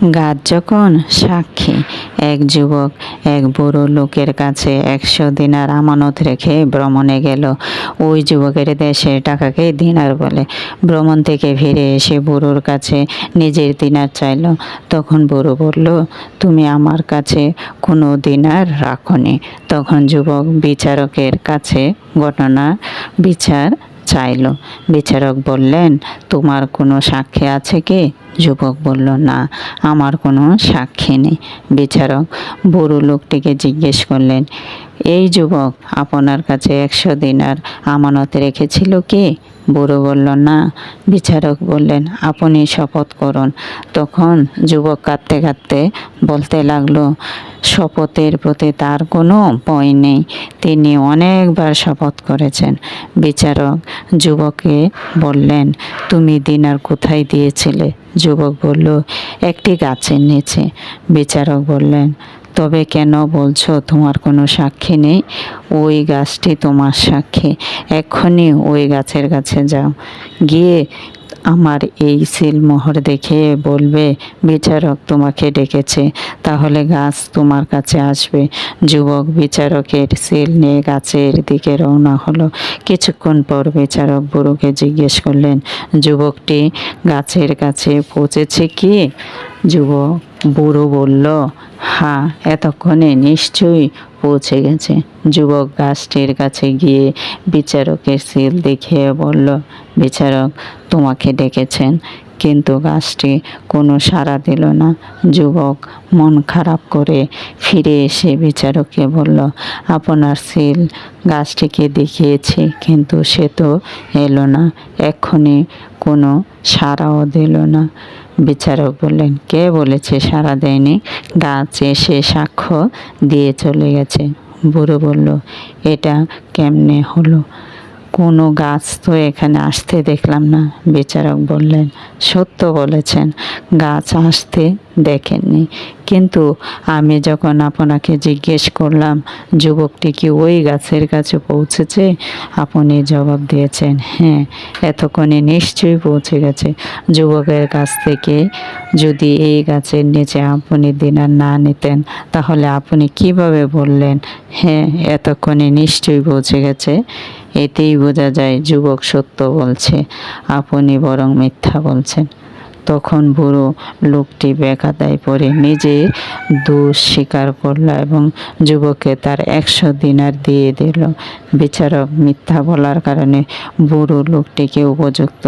গাছ যখন সাক্ষী, এক যুবক এক বুড়ো লোকের কাছে একশো দিনার আমানত রেখে ভ্রমণে গেল। ওই যুবকের দেশে টাকাকে দিনার বলে। ভ্রমণ থেকে ফিরে এসে বুড়োর কাছে নিজের দিনার চাইল। তখন বুড়ো বলল, তুমি আমার কাছে কোনো দিনার রাখনি। তখন যুবক বিচারকের কাছে ঘটনা বিচার চাইল। বিচারক বললেন, তোমার কোনো সাক্ষী আছে কি? যুবক বলল, না, আমার কোনো সাক্ষী নেই। বিচারক বুড়ো লোকটিকে জিজ্ঞেস করলেন এই যুবক আপনার কাছে একশো দিনার আমানত রেখেছিল কি? বুড়ো বলল, না। বিচারক বললেন, আপনি শপথ করুন। তখন যুবক কাঁদতে কাঁদতে বলতে লাগল, শপথের প্রতি তার কোনো ভয় নেই। তিনি অনেকবার শপথ করেছেন। বিচারক যুবককে বললেন, তুমি দিনার কোথায় দিয়েছিলে? যুবক বলল, একটি গাছের নিচে। বিচারক বললেন তবে কেন বলছো, তোমার কোনো সাক্ষী নেই? ওই গাছটি তোমার সাক্ষী। এক্ষুনি ওই গাছের কাছে যাও। গিয়ে আমার এই সিলমোহর দেখে বলবে, বিচারক তোমাকে ডেকেছে, তাহলে গাছ তোমার কাছে আসবে। যুবক বিচারকের সিল নিয়ে গাছের দিকে রওনা হলো। কিছুক্ষণ পর বিচারক বুড়োকে জিজ্ঞেস করলেন, যুবকটি গাছের কাছে পৌঁছেছে কি? যুবক বুড়ো বলল হ্যাঁ এতক্ষণে নিশ্চয়ই পৌঁছে গেছে। যুবক গাছটির কাছে গিয়ে বিচারকের সিল দেখিয়ে বলল, বিচারক, তোমাকে ডেকেছেন, কিন্তু গাছটি কোনো সাড়া দিল না। যুবক মন খারাপ করে ফিরে এসে বিচারককে বলল, আপনার সিল গাছটিকে দেখিয়েছি, কিন্তু সে তো এলো না। এক্ষুনি কোনো সাড়াও দিল না। বিচারক বললেন, কে বলেছে সারা দেয়নি? গাছ এসে সাক্ষ্য দিয়ে চলে গেছে। বুড়ো বলল, এটা কেমনে হলো? কোনো গাছ তো এখানে আসতে দেখলাম না। বিচারক বললেন, সত্য বলেছেন। গাছ আসতে দেখেননি। কিন্তু আমি যখন আপনাকে জিজ্ঞেস করলাম, যুবকটি কি ওই গাছের কাছে পৌঁছেছে? আপনি জবাব দিয়েছেন হ্যাঁ এতক্ষণে নিশ্চয়ই পৌঁছে গেছে। যুবকের কাছ থেকে যদি এই গাছের নিচে আপনি দিনার না নিতেন, তাহলে আপনি কীভাবে বললেন হ্যাঁ এতক্ষণে নিশ্চয়ই পৌঁছে গেছে? এতেই বোঝা যায় যুবক সত্য বলছে, আপনি বরং মিথ্যা বলছেন। তখন বুড়ো লোকটি বেকাদায় পড়ে নিজের দোষ স্বীকার করল এবং যুবককে তার একশো দিনার দিয়ে দিল। বিচারক মিথ্যা বলার কারণে বুড়ো লোকটিকে উপযুক্ত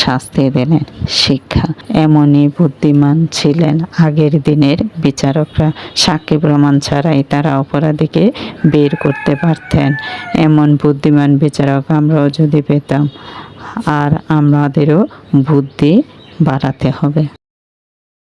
শাস্তি দিলেন শিক্ষা। এমনই বুদ্ধিমান ছিলেন আগের দিনের বিচারকরা। সাক্ষী প্রমাণ ছাড়াই তারা অপরাধীকে বের করতে পারতেন। এমন বুদ্ধিমান বিচারক আমরাও যদি পেতাম, আর আমাদেরও বুদ্ধি বাড়াতে হবে।